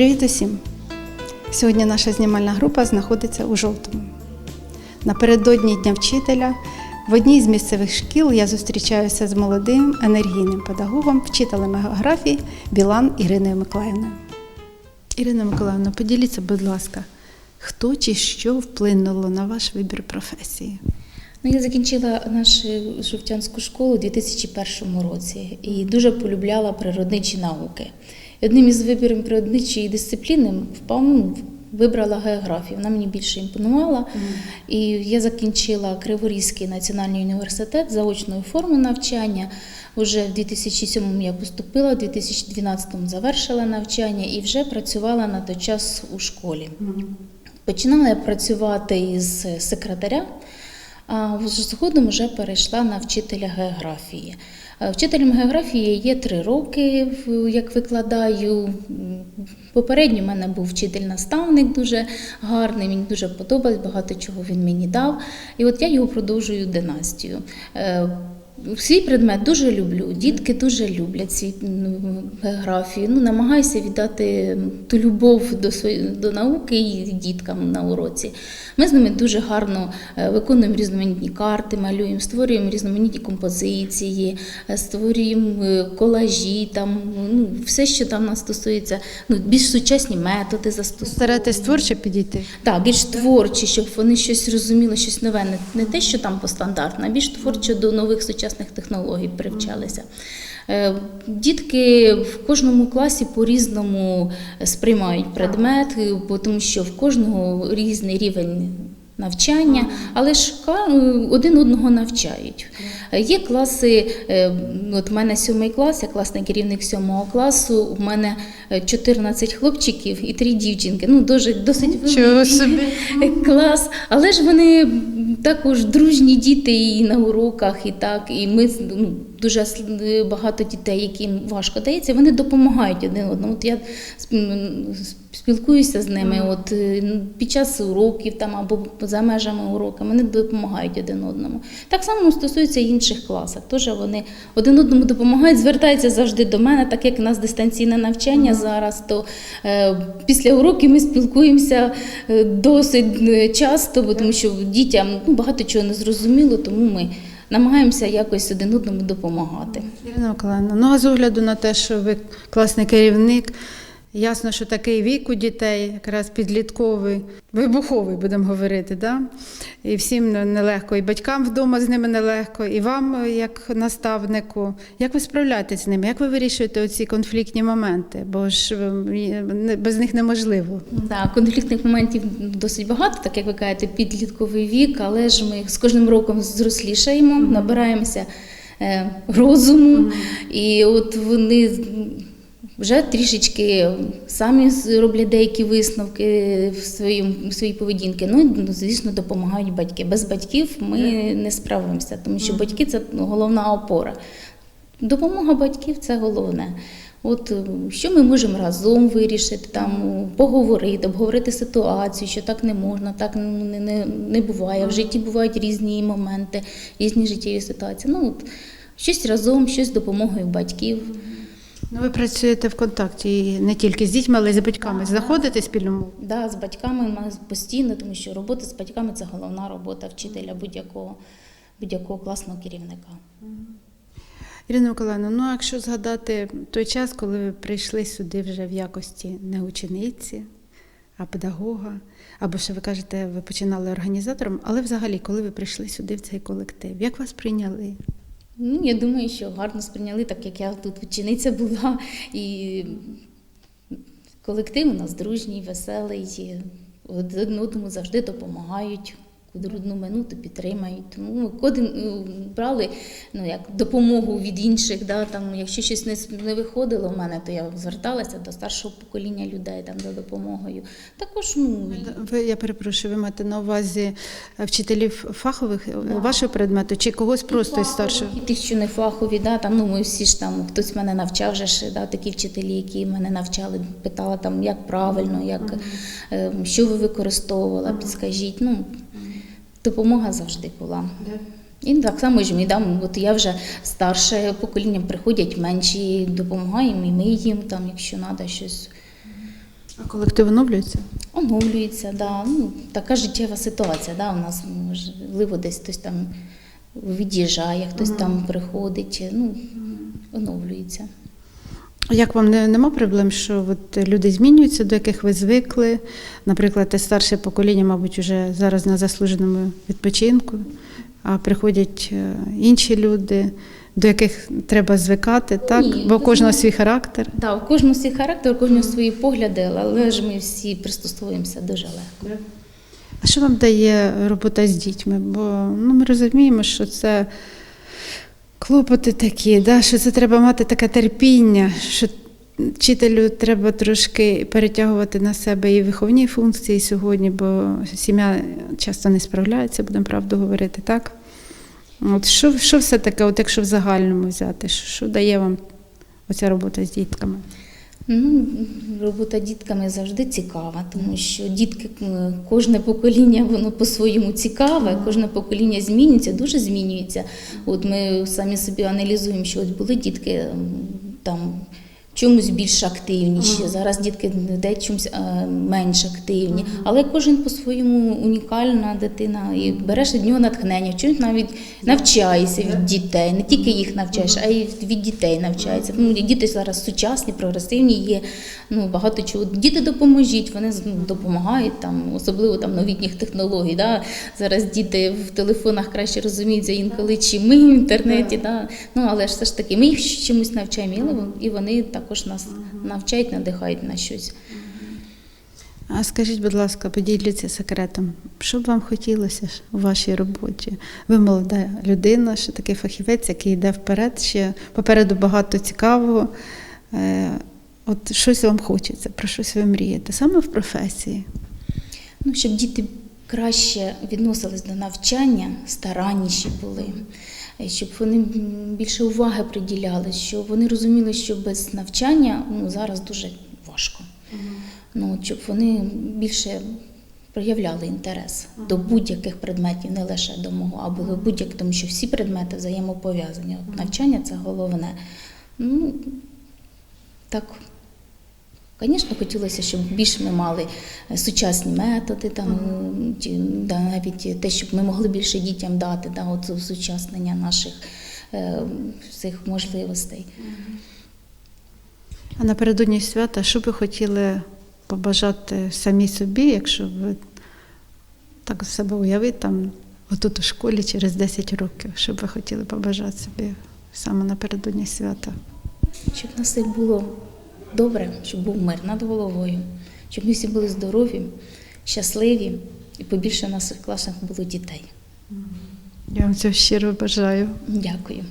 Привіт усім! Сьогодні наша знімальна група знаходиться у жовтому. Напередодні Дня вчителя в одній з місцевих шкіл я зустрічаюся з молодим енергійним педагогом, вчителем географії Білан Іриною Миколаївною. Ірина Миколаївна, поділіться, будь ласка, хто чи що вплинуло на ваш вибір професії? Ну, я закінчила нашу жовтянську школу у 2001 році і дуже полюбляла природничі науки. І одним із виборів природничої дисципліни впав, ну, вибрала географію. Вона мені більше імпонувала. І я закінчила Криворізький національний університет заочної форми навчання. Уже в 2007 я поступила, в 2012 завершила навчання і вже працювала на той час у школі. Починала я працювати із секретаря, а згодом вже перейшла на вчителя географії. Е, Вчителем географії є три роки, як викладаю. Попередньо в мене був вчитель-наставник дуже гарний, мені дуже подобається, багато чого він мені дав. І от я його продовжую династію. Свій предмет дуже люблю, дітки дуже люблять свій ну, географію. Ну, намагаюся віддати ту любов до, свої- до науки і діткам на уроці. Ми з ними дуже гарно е, виконуємо різноманітні карти, малюємо, створюємо різноманітні композиції, е, створюємо е, колажі, там, ну, все, що там нас стосується, ну, більш сучасні методи застосовуємо. Старайтесь творче підійти. Так, більш творчі, щоб вони щось розуміли, щось нове, не, те, що там по стандартно, а більш творчо до нових сучасних технологій привчалися. Е, Дітки в кожному класі по-різному сприймають предмет, тому що в кожного різний рівень навчання, але ж один одного навчають. Е, Є класи, е, от в мене сьомий клас, я класний керівник сьомого класу, у мене е, 14 хлопчиків і 3 дівчинки. Ну, дуже, досить великий клас. Але ж вони також дружні діти і на уроках, і так. І ми ну, дуже багато дітей, яким важко дається, вони допомагають один одному. От я спілкуюся з ними от, е, ну, під час уроків там, або за межами уроку, вони допомагають один одному. Так само стосується інших класів. Теж вони один одному допомагають, звертаються завжди до мене, так як у нас дистанційне навчання зараз, то е, після уроків ми спілкуємося е, досить е, часто, бо тому що дітям ну, багато чого не зрозуміло, тому ми намагаємося якось один одному допомагати. Ірина Миколаївна, ну а з огляду на те, що ви класний керівник, ясно, що такий вік у дітей, якраз підлітковий, вибуховий, будемо говорити, да? і всім нелегко, і батькам вдома з ними нелегко, і вам, як наставнику. Як ви справляєтесь з ними? Як ви вирішуєте оці конфліктні моменти? Бо ж е, без них неможливо. Так, конфліктних моментів досить багато, так як ви кажете, підлітковий вік, але ж ми з кожним роком зрослішаємо, набираємося е, розуму, і от вони вже трішечки самі роблять деякі висновки в своїм в своїй поведінки. Ну, ну, звісно, допомагають батьки. Без батьків ми не справимося, тому що батьки це головна опора. Допомога батьків це головне. От е, що ми можемо разом вирішити, там поговорити, обговорити ситуацію, що так не можна, так не, не, не буває. В житті бувають різні моменти, різні життєві ситуації. Ну от щось разом, щось з допомогою батьків. Ну, ви працюєте в контакті і не тільки з дітьми, але й з батьками. Знаходите спільну мову? Да, з батьками нас постійно, тому що робота з батьками це головна робота вчителя будь-якого будь-якого класного керівника. Ірина Миколаївна, ну якщо згадати той час, коли ви прийшли сюди вже в якості не учениці, а педагога, або ще ви кажете, ви починали організатором, але взагалі, коли ви прийшли сюди в цей колектив, як вас прийняли? Ну, я думаю, що гарно сприйняли, так як я тут учениця була. І колектив у нас дружній, веселий. Один одному завжди допомагають. Трудну минуту підтримають. Тому ми кожен е, брали ну, як допомогу від інших. Да, там, якщо щось не, не виходило в мене, то я зверталася до старшого покоління людей там, за допомогою. Також ну, Ви, я перепрошую, ви маєте на увазі е, вчителів фахових е, вашого предмету чи когось просто із старшого? І ті, що не фахові, да, там, ну, ми всі ж там, хтось мене навчав, вже ж, да, такі вчителі, які мене навчали, питала, там, як правильно, як, е, що ви використовувала, підскажіть. Ну, допомога завжди була. І так само ж ми дам, от я вже старше покоління приходять менші, допомагаємо, і ми їм там, якщо треба щось. А колектив оновлюється? Оновлюється, да. ну, така життєва ситуація. Да. У нас можливо десь хтось там від'їжджає, хтось там приходить, ну, оновлюється. Як вам не, нема проблем, що от люди змінюються, до яких ви звикли? Наприклад, те старше покоління, мабуть, вже зараз на заслуженому відпочинку, а приходять е, інші люди, до яких треба звикати, так? Ні, Бо у кожного свій характер. Да, у кожного свій характер, у кожного свої погляди, але ж ми всі пристосовуємося дуже легко. А що вам дає робота з дітьми? Бо ну, ми розуміємо, що це клопоти такі, да? що це треба мати таке терпіння, що вчителю треба трошки перетягувати на себе і виховні функції сьогодні, бо сім'я часто не справляється, будемо правду говорити, так? От що, що все таке, от якщо в загальному взяти, що, що дає вам оця робота з дітками? Ну, робота дітками завжди цікава, тому що дітки, кожне покоління воно по-своєму цікаве, кожне покоління змінюється, дуже змінюється. От ми самі собі аналізуємо, що от були дітки там. Чомусь більш активніші. Зараз дітки де чомусь е, менш активні. Але кожен по-своєму унікальна дитина. І береш від нього натхнення, чомусь навіть навчаєшся від дітей. Не тільки їх навчаєш, а й від дітей навчається. Ну, діти зараз сучасні, прогресивні є. Ну, багато чого. Діти допоможіть, вони ну, допомагають, там, особливо там, новітніх технологій. Да? Зараз діти в телефонах краще розуміються інколи, чи ми в інтернеті. Да? Ну, але ж все ж таки, ми їх чомусь навчаємо, і вони- вони також нас навчають, надихають на щось. А скажіть, будь ласка, поділіться секретом. Що б вам хотілося у вашій роботі? Ви молода людина, ще такий фахівець, який йде вперед, ще попереду багато цікавого. Е, От щось вам хочеться, про щось ви мрієте, саме в професії. Ну, щоб діти краще відносились до навчання, старанніші були, е, щоб вони більше уваги приділяли, щоб вони розуміли, що без навчання ну, зараз дуже важко. Ну, щоб вони більше проявляли інтерес до будь-яких предметів, не лише до мого, а було будь-яких, тому що всі предмети взаємопов'язані. От навчання це головне. Ну, так, Звісно, хотілося, щоб більше ми мали е, сучасні методи, там, чи, да, навіть те, щоб ми могли більше дітям дати, да, от усучаснення наших е, цих можливостей. А напередодні свята, що б ви хотіли побажати самі собі, якщо ви так себе уявити, там, отут у школі через 10 років, що ви хотіли побажати собі саме напередодні свята? Щоб на все було добре, щоб був мир над головою, щоб ми всі були здорові, щасливі і побільше в наших класах було дітей. Я вам цього щиро бажаю. Дякую.